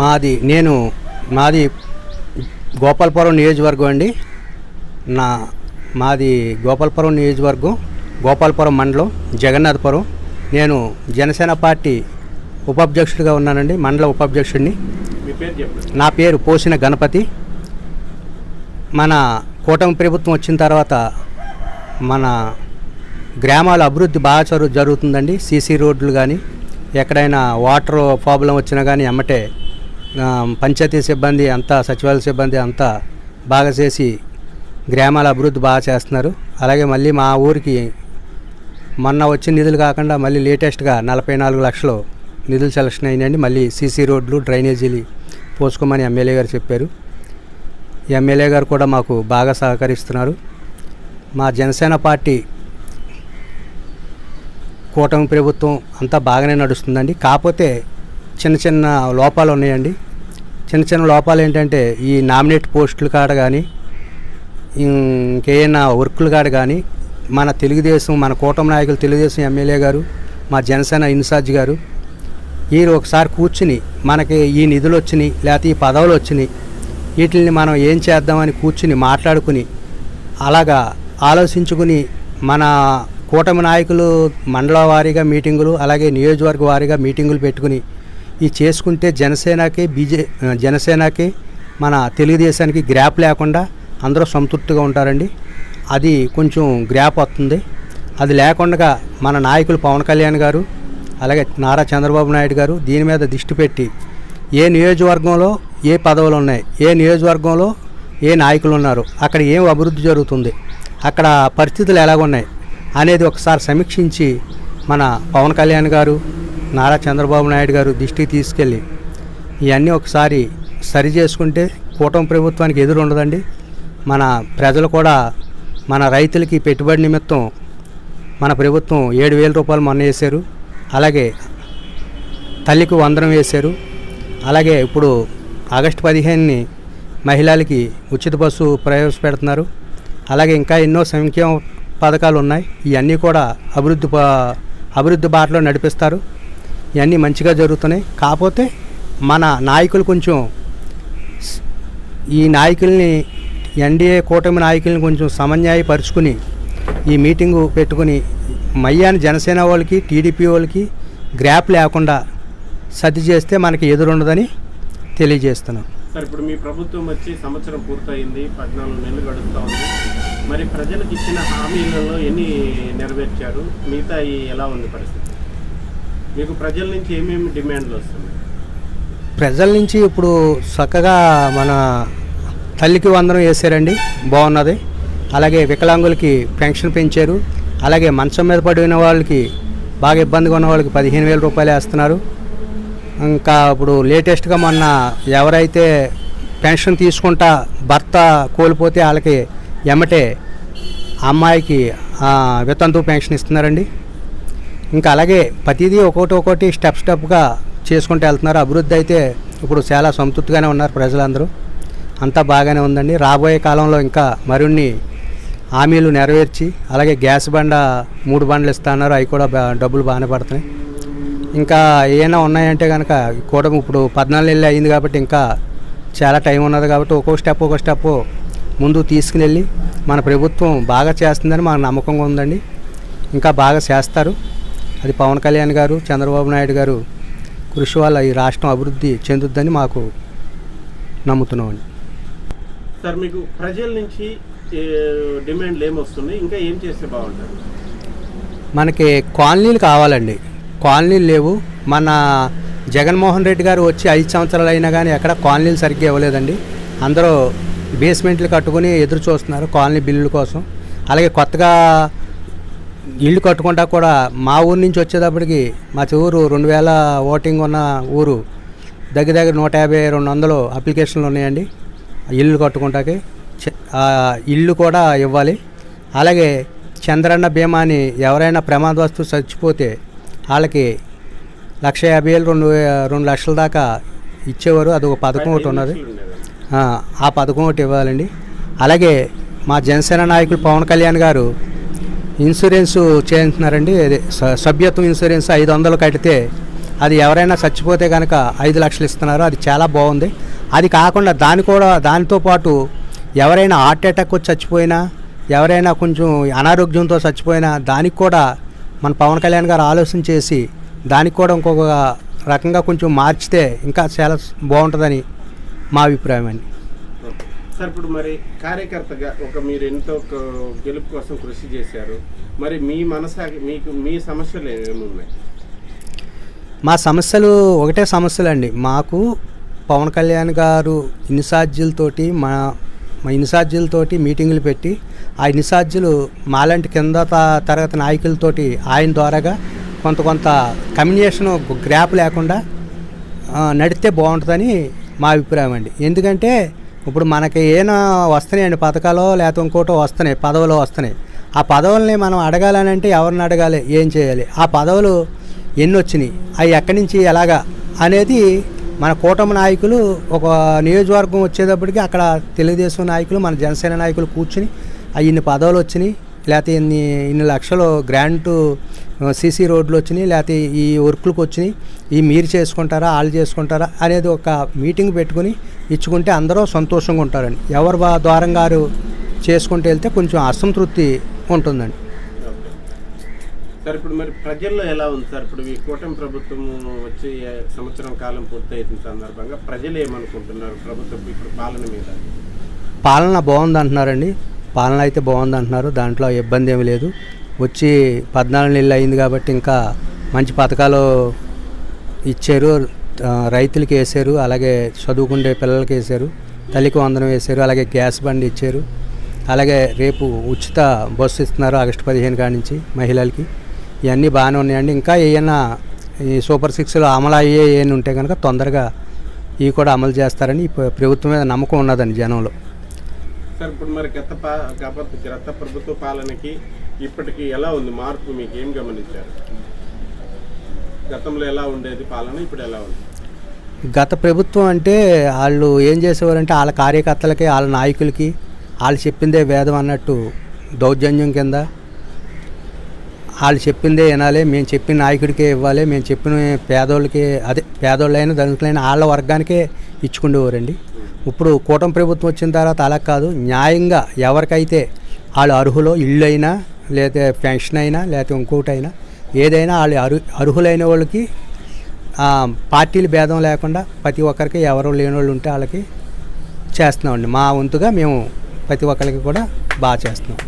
మాది నేను మాది గోపాలపురం నియోజకవర్గం అండి. నా మాది గోపాలపురం నియోజకవర్గం గోపాలపురం మండలం జగన్నాథపురం. నేను జనసేన పార్టీ ఉపాధ్యక్షుడిగా ఉన్నానండి మండల ఉపాధ్యక్షుడిని. నా పేరు పోసిన గణపతి. మన కూటమి ప్రభుత్వం వచ్చిన తర్వాత మన గ్రామాల అభివృద్ధి బాగా జరు జరుగుతుందండి. సీసీ రోడ్లు కానీ ఎక్కడైనా వాటర్ ప్రాబ్లం వచ్చినా కానీ ఎమ్మటే ఆ, పంచాయతీ సిబ్బంది అంతా సచివాలయ సిబ్బంది అంతా బాగా చేసి గ్రామాల అభివృద్ధి బాగా చేస్తున్నారు. అలాగే మళ్ళీ మా ఊరికి మొన్న వచ్చిన నిధులు కాకుండా మళ్ళీ లేటెస్ట్గా నలభై నాలుగు లక్షలు నిధులు సెలక్షన్ అయినాయండి. మళ్ళీ సీసీ రోడ్లు డ్రైనేజీలు పోసుకోమని ఎమ్మెల్యే గారు చెప్పారు. ఎమ్మెల్యే గారు కూడా మాకు బాగా సహకరిస్తున్నారు. మా జనసేన పార్టీ కూటమి ప్రభుత్వం అంతా బాగానే నడుస్తుందండి. కాకపోతే చిన్న చిన్న లోపాలు ఉన్నాయండి. చిన్న చిన్న లోపాలు ఏంటంటే ఈ నామినేట్ పోస్టుల కాడ కానీ ఇంకేమైనా వర్కుల కాడ కానీ మన తెలుగుదేశం మన కూటమి నాయకులు తెలుగుదేశం ఎమ్మెల్యే గారు మా జనసేన ఇన్ఛార్జ్ గారు వీరు ఒకసారి కూర్చుని మనకి ఈ నిధులు వచ్చినాయి లేకపోతే ఈ పదవులు వచ్చినాయి వీటిని మనం ఏం చేద్దామని కూర్చుని మాట్లాడుకుని అలాగా ఆలోచించుకుని మన కూటమి నాయకులు మండల వారీగా మీటింగులు అలాగే నియోజకవర్గ వారీగా మీటింగులు పెట్టుకుని ఈ చేసుకుంటే జనసేనకి బీజే జనసేనకి మన తెలుగుదేశానికి గ్రాప్ లేకుండా అందరూ సంతృప్తిగా ఉంటారండి. అది కొంచెం గ్రాప్ వస్తుంది. అది లేకుండా మన నాయకులు పవన్ కళ్యాణ్ గారు అలాగే నారా చంద్రబాబు నాయుడు గారు దీని మీద దృష్టి పెట్టి ఏ నియోజకవర్గంలో ఏ పదవులు ఉన్నాయి ఏ నియోజకవర్గంలో ఏ నాయకులు ఉన్నారు అక్కడ ఏం అభివృద్ధి జరుగుతుంది అక్కడ పరిస్థితులు ఎలాగున్నాయి అనేది ఒకసారి సమీక్షించి మన పవన్ కళ్యాణ్ గారు నారా చంద్రబాబు నాయుడు గారు దృష్టికి తీసుకెళ్ళి ఇవన్నీ ఒకసారి సరి చేసుకుంటే కూటమి ప్రభుత్వానికి ఎదురు ఉండదండి. మన ప్రజలు కూడా మన రైతులకి పెట్టుబడి నిమిత్తం మన ప్రభుత్వం ఏడు వేల రూపాయలు మొన్న వేశారు. అలాగే తల్లికి వందనం వేశారు. అలాగే ఇప్పుడు ఆగస్టు పదిహేనుని మహిళలకి ఉచిత బస్సు ప్రవేశపెడుతున్నారు. అలాగే ఇంకా ఎన్నో సంక్షేమ పథకాలు ఉన్నాయి. ఇవన్నీ కూడా అభివృద్ధి అభివృద్ధి బాటలో నడిపిస్తారు. ఇవన్నీ మంచిగా జరుగుతున్నాయి. కాకపోతే మన నాయకులు కొంచెం ఈ నాయకుల్ని ఎన్డీఏ కూటమి నాయకుల్ని కొంచెం సమన్యాయపరుచుకుని ఈ మీటింగు పెట్టుకుని మయ్యాని జనసేన వాళ్ళకి టీడీపీ వాళ్ళకి గ్రాప్ లేకుండా సర్ది చేస్తే మనకి ఎదురుండదని తెలియజేస్తున్నాం. సార్ ఇప్పుడు మీ ప్రభుత్వం వచ్చి సంవత్సరం పూర్తయింది పద్నాలుగు నెలలు గడుస్తూ ఉంది. మరి ప్రజలకు ఇచ్చిన హామీలలో ఎన్ని నెరవేర్చారు? మిగతా ఎలా ఉంది పరిస్థితి? మీకు ప్రజల నుంచి ఏమేమి డిమాండ్లు వస్తున్నాయి? ప్రజల నుంచి ఇప్పుడు చక్కగా మన తల్లికి వందనం వేసారండి బాగున్నది. అలాగే వికలాంగులకి పెన్షన్ పెంచారు. అలాగే మంచం మీద పడిన వాళ్ళకి బాగా ఇబ్బందిగా ఉన్న వాళ్ళకి పదిహేను వేల రూపాయలు వేస్తున్నారు. ఇంకా ఇప్పుడు లేటెస్ట్గా మొన్న ఎవరైతే పెన్షన్ తీసుకుంటా భర్త కోల్పోతే వాళ్ళకి ఎమ్మటే అమ్మాయికి వితంతు పెన్షన్ ఇస్తున్నారండి. ఇంకా అలాగే ప్రతిదీ ఒక్కొక్కటి ఒక్కొక్కటి స్టెప్ స్టెప్గా చేసుకుంటూ వెళ్తున్నారు. అభివృద్ధి అయితే ఇప్పుడు చాలా సంతృప్తిగానే ఉన్నారు ప్రజలందరూ. అంతా బాగానే ఉందండి. రాబోయే కాలంలో ఇంకా మరిన్ని హామీలు నెరవేర్చి అలాగే గ్యాస్ బండ మూడు బండ్లు ఇస్తున్నారు అవి కూడా డబ్బులు బాగానే పడుతున్నాయి. ఇంకా ఏమైనా ఉన్నాయంటే కనుక కూడా ఇప్పుడు పద్నాలుగు నెలలు అయింది కాబట్టి ఇంకా చాలా టైం ఉన్నది కాబట్టి ఒక్కో స్టెప్ ఒక్కో స్టెప్ ముందు తీసుకుని మన ప్రభుత్వం బాగా చేస్తుందని మాకు నమ్మకంగా ఉందండి. ఇంకా బాగా చేస్తారు. అది పవన్ కళ్యాణ్ గారు చంద్రబాబు నాయుడు గారు కృషి వల్ల ఈ రాష్ట్రం అభివృద్ధి చెందుద్దని మాకు నమ్ముతున్నామండి సార్ మీకు ప్రజల నుంచి డిమాండ్లు ఏమొస్తున్నాయి? ఇంకా ఏం చేస్తే బాగుంటుంది? మనకి కాలనీలు కావాలండి. కాలనీలు లేవు. మన జగన్మోహన్ రెడ్డి గారు వచ్చి ఐదు సంవత్సరాలు అయినా కానీ ఎక్కడ కాలనీలు సరిగ్గా ఇవ్వలేదండి. అందరూ బేస్మెంట్లు కట్టుకుని ఎదురు చూస్తున్నారు కాలనీ బిల్లుల కోసం. అలాగే కొత్తగా ఇల్లు కట్టుకుంటా కూడా మా ఊరు నుంచి వచ్చేటప్పటికి మా ఊరు రెండు వేల ఓటింగ్ ఉన్న ఊరు దగ్గర దగ్గర నూట యాభై రెండు వందలు అప్లికేషన్లు ఉన్నాయండి. ఇల్లు కట్టుకుంటాకి చ- ఆ ఇల్లు కూడా ఇవ్వాలి. అలాగే చంద్రన్న బీమాని ఎవరైనా ప్రమాదవస్తు చచ్చిపోతే వాళ్ళకి లక్ష యాభై వేలు రెండు వే- రెండు లక్షల దాకా ఇచ్చేవారు. అది ఒక పథకం ఒకటి ఉన్నది. ఆ పథకం ఒకటి ఇవ్వాలండి. అలాగే మా జనసేన నాయకులు పవన్ కళ్యాణ్ గారు ఇన్సూరెన్స్ చేయించున్నారండి అదే స- సభ్యత్వం ఇన్సూరెన్స్ ఐదు వందలు కడితే అది ఎవరైనా చచ్చిపోతే కనుక ఐదు లక్షలు ఇస్తున్నారు అది చాలా బాగుంది. అది కాకుండా దాని కూడా దానితో పాటు ఎవరైనా హార్ట్ అటాక్ వచ్చి చచ్చిపోయినా ఎవరైనా కొంచెం అనారోగ్యంతో చచ్చిపోయినా దానికి కూడా మన పవన్ కళ్యాణ్ గారు ఆలోచన చేసి దానికి కూడా ఇంకొక రకంగా కొంచెం మార్చితే ఇంకా చాలా బాగుంటుందని మా అభిప్రాయం అండి. సార్ ఇప్పుడు మరి కార్యకర్తగా ఒక మీరు ఎంతో గెలుపు కోసం కృషి చేశారు. మరి మీ మనసా మీకు మీ సమస్యలు ఏమున్నాయి మా సమస్యలు ఒకటే సమస్యలు అండి మాకు పవన్ కళ్యాణ్ గారు ఇన్సార్జీలతోటి మా మా ఇన్సార్జీలతోటి మీటింగులు పెట్టి ఆ ఇన్సార్జీలు మాలాంటి కింద త- తరగతి నాయకులతోటి ఆయన ద్వారాగా కొంత కొంత కమ్యూనికేషన్ గ్రాప్ లేకుండా ఆ, నడిస్తే బాగుంటుందని మా అభిప్రాయం అండి. ఎందుకంటే ఇప్పుడు మనకి ఏమైనా వస్తున్నాయండి పథకాలు లేకపోతే ఇంకోటో వస్తున్నాయి పదవులు వస్తున్నాయి. ఆ పదవుల్ని మనం అడగాలని అంటే ఎవరిని అడగాలి? ఏం చేయాలి? ఆ పదవులు ఎన్ని వచ్చినాయి? అవి ఎక్కడి నుంచి ఎలాగా? అనేది మన కూటమి నాయకులు ఒక నియోజకవర్గం వచ్చేటప్పటికి అక్కడ తెలుగుదేశం నాయకులు మన జనసేన నాయకులు కూర్చుని అవి ఇన్ని పదవులు వచ్చినాయి. లేకపోతే ఇన్ని ఇన్ని లక్షలు గ్రాంటు సీసీ రోడ్లు వచ్చినాయి లేకపోతే ఈ వర్క్లకు వచ్చినాయి ఈ మీరు చేసుకుంటారా వాళ్ళు చేసుకుంటారా అనేది ఒక మీటింగ్ పెట్టుకుని ఇచ్చుకుంటే అందరూ సంతోషంగా ఉంటారండి. ఎవరు బా ద్వారం గారు చేసుకుంటూ వెళ్తే కొంచెం అసంతృప్తి ఉంటుందండి. సార్ ఇప్పుడు మరి ప్రజల్లో ఎలా ఉంది సార్? ఇప్పుడు ఈ కూటమి ప్రభుత్వం వచ్చి సంవత్సరం కాలం పూర్తయిన సందర్భంగా ప్రజలు ఏమనుకుంటున్నారు? ప్రభుత్వం ఇప్పుడు పాలన మీద? పాలన బాగుంది అంటున్నారండి పాలన అయితే బాగుంది అంటున్నారు దాంట్లో ఇబ్బంది ఏమీ లేదు. వచ్చి పద్నాలుగు నెలలు అయింది కాబట్టి ఇంకా మంచి పథకాలు ఇచ్చారు. రైతులకి వేసారు. అలాగే చదువుకునే పిల్లలకి వేసారు. తల్లికి వందనం వేశారు అలాగే గ్యాస్ బండి ఇచ్చారు. అలాగే రేపు ఉచిత బస్సు ఇస్తున్నారు ఆగస్టు పదిహేను కాడి నుంచి మహిళలకి. ఇవన్నీ బాగానే ఉన్నాయండి. ఇంకా ఏమైనా ఈ సూపర్ సిక్స్లో అమలు అయ్యే ఏమైనా ఉంటే కనుక తొందరగా ఇవి కూడా అమలు చేస్తారని ప్రభుత్వం మీద నమ్మకం ఉన్నదండి జనంలో. సార్ ఇప్పుడు మరి గత గత గత ప్రభుత్వ పాలనకి ఇప్పటికి ఎలా ఉంది మార్పు మీకు ఏం గమనించారు? గతంలో ఎలా ఉండేది పాలన ఇప్పుడు ఎలా ఉంది? గత ప్రభుత్వం అంటే వాళ్ళు ఏం చేసేవారంటే వాళ్ళ కార్యకర్తలకి వాళ్ళ నాయకులకి వాళ్ళు చెప్పిందే వేదం అన్నట్టు దౌర్జన్యం కింద. వాళ్ళు చెప్పిందే వినాలి మేము చెప్పిన నాయకుడికే ఇవ్వాలి మేము చెప్పిన పేదోళ్ళకి అదే పేదోళ్ళైనా ధనికులైన వాళ్ళ వర్గానికే ఇచ్చుకుండేవారండి. ఇప్పుడు కూటమి ప్రభుత్వం వచ్చిన తర్వాత అలా కాదు న్యాయంగా ఎవరికైతే వాళ్ళు అర్హులో ఇల్లు అయినా లేదా పెన్షన్ అయినా లేకపోతే ఇంకోటి అయినా ఏదైనా వాళ్ళు అరు అర్హులైన వాళ్ళకి పార్టీలు భేదం లేకుండా ప్రతి ఒక్కరికి ఎవరు లేని వాళ్ళు ఉంటే వాళ్ళకి చేస్తున్నామండి. మా వంతుగా మేము ప్రతి ఒక్కరికి కూడా బాగా చేస్తున్నాం.